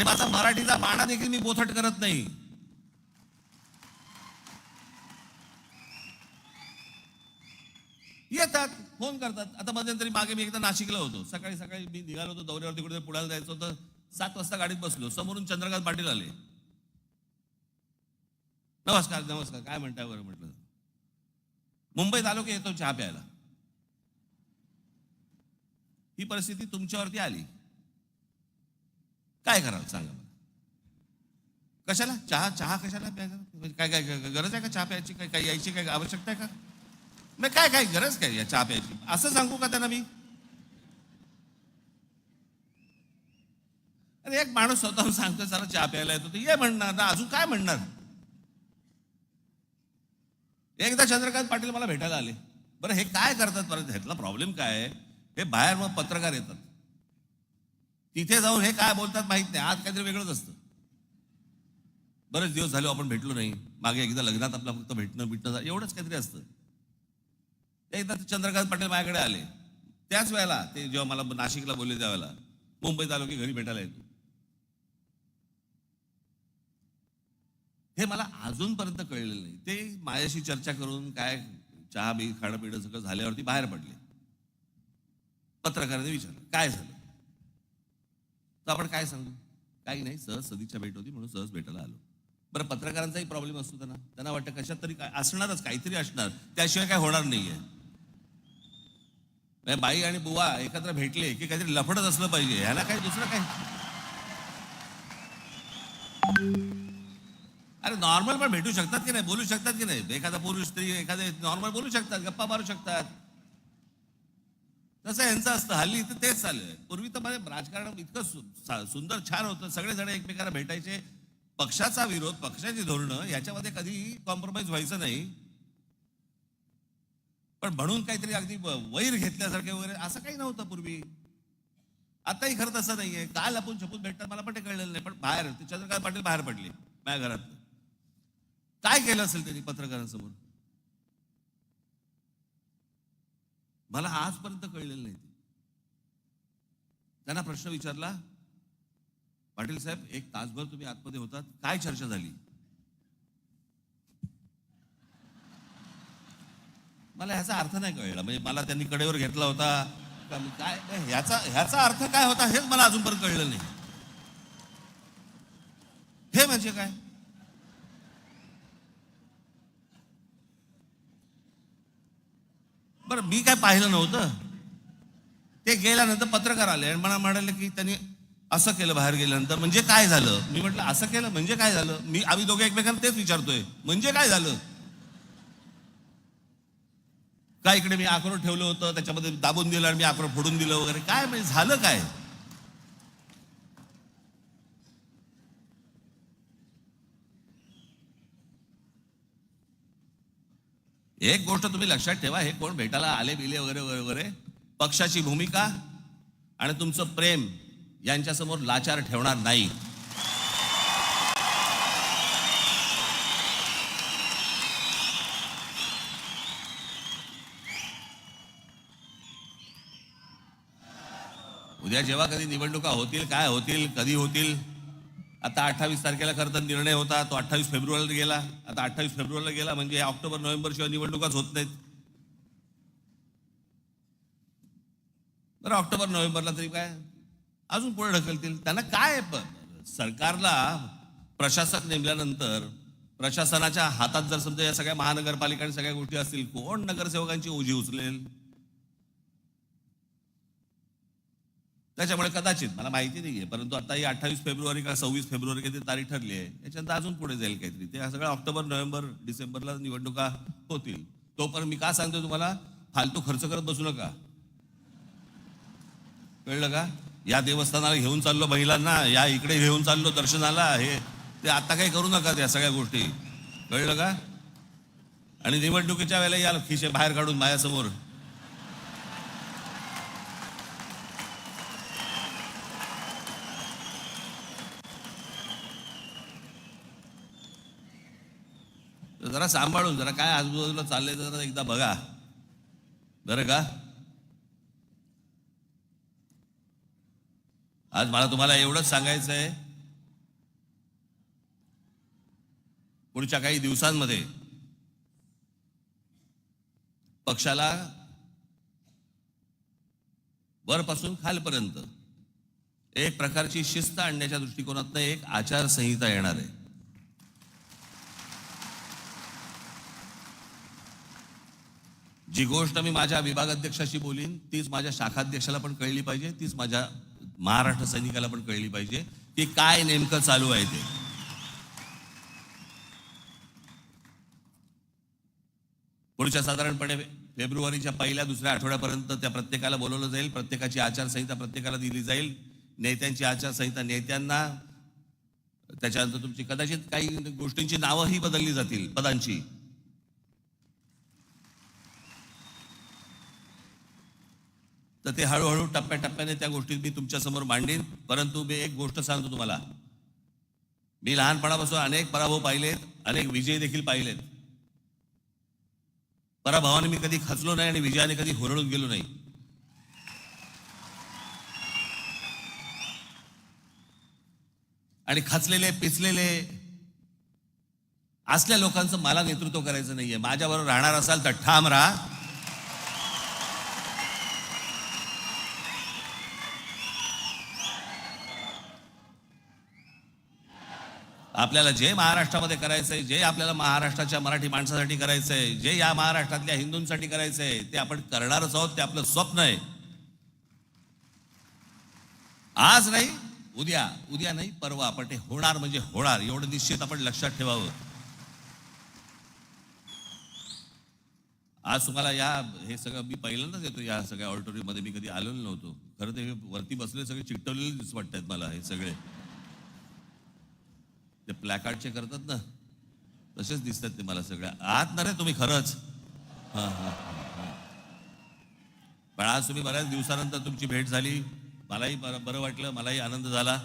आणि माझा मराठीचा बाणा देखील मी बोथट करत नाही. येतात फोन करतात. आता मध्यंतरी मागे मी एकदा नाशिकला होतो. सकाळी सकाळी मी निघालो होतो दौऱ्यावरती कुठे पुण्याला जायचं होतं. सात वाजता गाडीत बसलो. समोरून चंद्रकांत पाटील आले. नमस्कार नमस्कार. काय म्हणताय बरं म्हटलं? मुंबईत आलो की येतो चहा प्यायला. ही परिस्थिती तुमच्यावरती आली. काय कराल सांगा मला. कशाला? चहा चहा कशाला प्यायचा? म्हणजे काय काय गरज आहे का चहा प्यायची? काय काय यायची काय आवश्यकता आहे का? नाही काय काय गरज काय या चहा प्यायची? असं सांगू का त्यांना मी? अरे एक माणूस स्वतःहून सांगतो जरा चहा प्यायला येतो. ये म्हणणार ना अजून काय म्हणणार? एकदा चंद्रकांत पाटील मला भेटायला आले. बरं हे काय करतात? परत ह्यातला प्रॉब्लेम काय आहे? हे बाहेर मग पत्रकार येतात. तिथे जाऊन हे काय बोलतात माहीत नाही. आज काहीतरी वेगळंच असतं. बरेच दिवस झाले आपण भेटलो नाही. मागे एकदा लग्नात आपला फक्त भेटणं भेटणं एवढंच काहीतरी असतं. एकदा ते चंद्रकांत पाटील माझ्याकडे आले. त्याच वेळेला ते जेव्हा मला नाशिकला बोलले त्यावेळेला मुंबईत आलो की घरी भेटायला येतो. हे मला अजूनपर्यंत कळलेलं नाही. ते माझ्याशी चर्चा करून काय चहा बी खाणं पिणं सगळं झाल्यावरती बाहेर पडले. पत्रकाराने विचारलं काय झालं? तर आपण काय सांगू? काही नाही सहज सदिच्छा भेट होती म्हणून सहज भेटायला आलो. बरं पत्रकारांचाही प्रॉब्लेम असतो त्यांना. त्यांना वाटतं कशात तरी काय असणारच काहीतरी असणार. त्याशिवाय काय होणार नाहीये. म्हणजे बाई आणि बुवा एकत्र भेटले की काहीतरी लफडत असलं पाहिजे. ह्याला काय दुसरं काय? अरे नॉर्मल पण भेटू शकतात की नाही? बोलू शकतात की नाही? एखादा पुरुष स्त्री एखादे नॉर्मल बोलू शकतात गप्पा मारू शकतात. तसं यांचं असतं हल्ली तर तेच चाललंय. पूर्वी तर मध्ये राजकारण इतकं सु- सुंदर छान होतं. सगळेजण एकमेकांना भेटायचे. पक्षाचा विरोध पक्षाची धोरणं याच्यामध्ये कधी कॉम्प्रोमाइज व्हायचं नाही. पण म्हणून काहीतरी अगदी वैर घेतल्यासारखे वगैरे असं काही नव्हतं पूर्वी. आताही खरं तसं नाहीये. काल आपण छपून भेटतात मला पण ते कळलेलं नाही. पण बाहेर ते चंद्रकांत पाटील बाहेर पडले माझ्या घरात काय केलं असेल त्यांनी पत्रकारांसमोर? मला आजपर्यंत कळलेलं नाही त्यांना प्रश्न विचारला पाटील साहेब एक तासभर तुम्ही आतमध्ये होतात काय चर्चा झाली? मला ह्याचा अर्थ नाही कळला. म्हणजे मला त्यांनी कडेवर घेतला होता. काय काय ह्याचा ह्याचा अर्थ काय होता हेच मला अजूनपर्यंत कळलं नाही. हे म्हणजे काय? बरं मी काय पाहिलं नव्हतं? ते गेल्यानंतर पत्रकार आले आणि मला म्हणाले की त्यांनी असं केलं बाहेर गेल्यानंतर. म्हणजे काय झालं? मी म्हटलं असं केलं म्हणजे काय झालं? मी आम्ही दोघे एकमेकांना तेच विचारतोय. म्हणजे काय झालं? काय इकडे मी आक्रोड ठेवलं होतं? त्याच्यामध्ये दाबून दिलं आणि मी आक्रोड फोडून दिलं वगैरे. काय म्हणजे झालं काय? एक गोष्ट तुम्ही लक्षात ठेवा हे कोण भेटायला आले बिले वगैरे वगैरे वगैरे? पक्षाची भूमिका आणि तुमचं प्रेम यांच्यासमोर लाचार ठेवणार नाही. उद्या जेव्हा कधी निवडणुका होतील काय होतील कधी होतील? आता अठ्ठावीस तारखेला खरं तर निर्णय होता तो अठ्ठावीस फेब्रुवारीला गेला. आता अठ्ठावीस फेब्रुवारीला गेला म्हणजे ऑक्टोबर नोव्हेंबर शिवाय निवडणुकाच होत नाहीत. बरं ऑक्टोबर नोव्हेंबरला तरी काय? अजून पुढे ढकलतील. त्यांना काय प- सरकारला प्रशासक नेमल्यानंतर प्रशासनाच्या हातात जर समजा या सगळ्या महानगरपालिका आणि सगळ्या गोष्टी असतील कोण नगरसेवकांची ओझी उचलेल? त्याच्यामुळे कदाचित मला माहिती नाहीये परंतु आता ही अठ्ठावीस फेब्रुवारी का सव्वीस फेब्रुवारी काहीतरी तारीख ठरली आहे याच्यानंतर अजून पुढे जाईल काहीतरी. ते सगळं ऑक्टोबर नोव्हेंबर डिसेंबरला निवडणुका होतील. तोपर्यंत मी का सांगतो तुम्हाला? फालतू खर्च करत बसू नका. कळलं का? या देवस्थानाला घेऊन चाललो महिलांना या इकडे घेऊन चाललो दर्शनाला हे ते आता काही करू नका त्या सगळ्या गोष्टी. कळलं का? आणि निवडणुकीच्या वेळेला या खिशे बाहेर काढून माझ्यासमोर. जरा सांभाळून जरा काय आजूबाजूला चाललंय जरा एकदा बघा. बरं का? आज मला तुम्हाला एवढंच सांगायचं आहे पुढच्या काही दिवसांमध्ये पक्षाला वरपासून खालपर्यंत एक प्रकारची शिस्त आणण्याच्या दृष्टिकोनातनं एक आचारसंहिता येणार आहे. जी गोष्ट मी माझ्या विभागाध्यक्षाशी बोलीन तीच माझ्या शाखाध्यक्षाला पण कळली पाहिजे तीच माझ्या महाराष्ट्र सैनिकाला पण कळली पाहिजे की काय नेमकं चालू आहे ते. पुढच्या साधारणपणे फेब्रुवारीच्या पहिल्या दुसऱ्या आठवड्यापर्यंत त्या प्रत्येकाला बोलवलं जाईल प्रत्येकाची आचारसंहिता प्रत्येकाला दिली जाईल नेत्यांची आचारसंहिता नेत्यांना त्याच्यानंतर तुमची कदाचित काही गोष्टींची नावंही बदलली जातील पदांची. तर ते हळूहळू टप्प्याटप्प्याने त्या गोष्टी मी तुमच्यासमोर मांडीन. परंतु मी एक गोष्ट सांगतो तुम्हाला. मी लहानपणापासून अनेक पराभव पाहिलेत अनेक विजय देखील पाहिलेत पराभवाने मी कधी खचलो नाही आणि विजयाने कधी हुरळून गेलो नाही. आणि खचलेले पिचलेले असल्या लोकांचं मला नेतृत्व करायचं नाहीये. माझ्याबरोबर राहणार असाल तर ठाम राहा. आपल्याला जे महाराष्ट्रामध्ये करायचंय जे आपल्याला महाराष्ट्राच्या मराठी माणसासाठी करायचंय जे या महाराष्ट्रातल्या हिंदूंसाठी करायचंय ते आपण करणारच आहोत ते आपलं स्वप्न आहे. आज नाही उद्या उद्या नाही परवा पण ते होणार म्हणजे होणार एवढं निश्चित आपण लक्षात ठेवावं. आज तुम्हाला या हे सगळं मी पहिल्यांदाच येतो या सगळ्या ऑडिटोरियममध्ये मी कधी आलेलो नव्हतो. खरं ते वरती बसले सगळे चिकटवलेले दिस वाटतात मला हे सगळे. ते प्लॅकार्डचे करतात ना. तसेच दिसतात ते मला सगळ्या. आत ना रे तुम्ही खरंच. हां हां पण आज तुम्ही बऱ्याच दिवसानंतर तुमची भेट झाली. मलाही बरं बरं वाटलं मलाही आनंद झाला.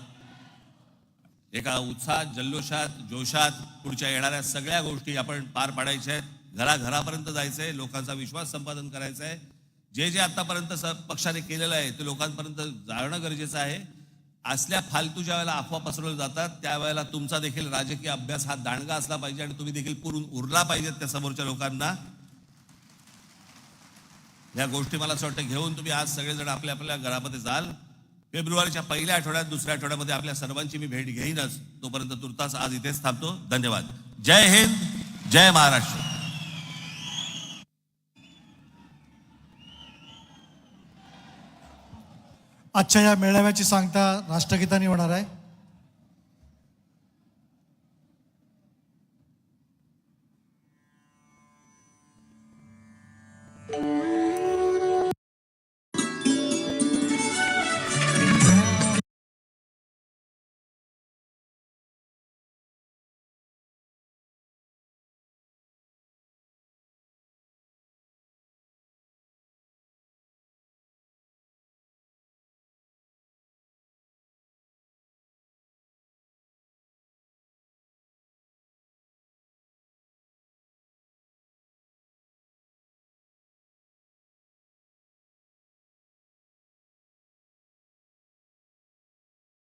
एका उत्साहात जल्लोषात जोशात पुढच्या येणाऱ्या सगळ्या गोष्टी आपण पार पाडायच्या आहेत. घराघरापर्यंत जायचं आहे लोकांचा विश्वास संपादन करायचा आहे जे जे आतापर्यंत स पक्षाने केलेलं आहे ते लोकांपर्यंत जाणं गरजेचं आहे. असल्या फालतू ज्या वेळेला अफवा पसरवल्या जातात त्यावेळेला तुमचा देखील राजकीय अभ्यास हा दांडगा असला पाहिजे आणि तुम्ही देखील पुरून उरला पाहिजेत त्या समोरच्या लोकांना. या गोष्टी मला असं वाटतं घेऊन तुम्ही आज सगळेजण आपल्या आपल्या घरामध्ये जाल. फेब्रुवारीच्या पहिल्या आठवड्यात दुसऱ्या आठवड्यामध्ये आपल्या सर्वांची मी भेट घेईनच. तोपर्यंत तुर्तास आज इथेच थांबतो. धन्यवाद. जय हिंद जय महाराष्ट्र. आजच्या या मेळाव्याची सांगता राष्ट्रगीताने होणार आहे.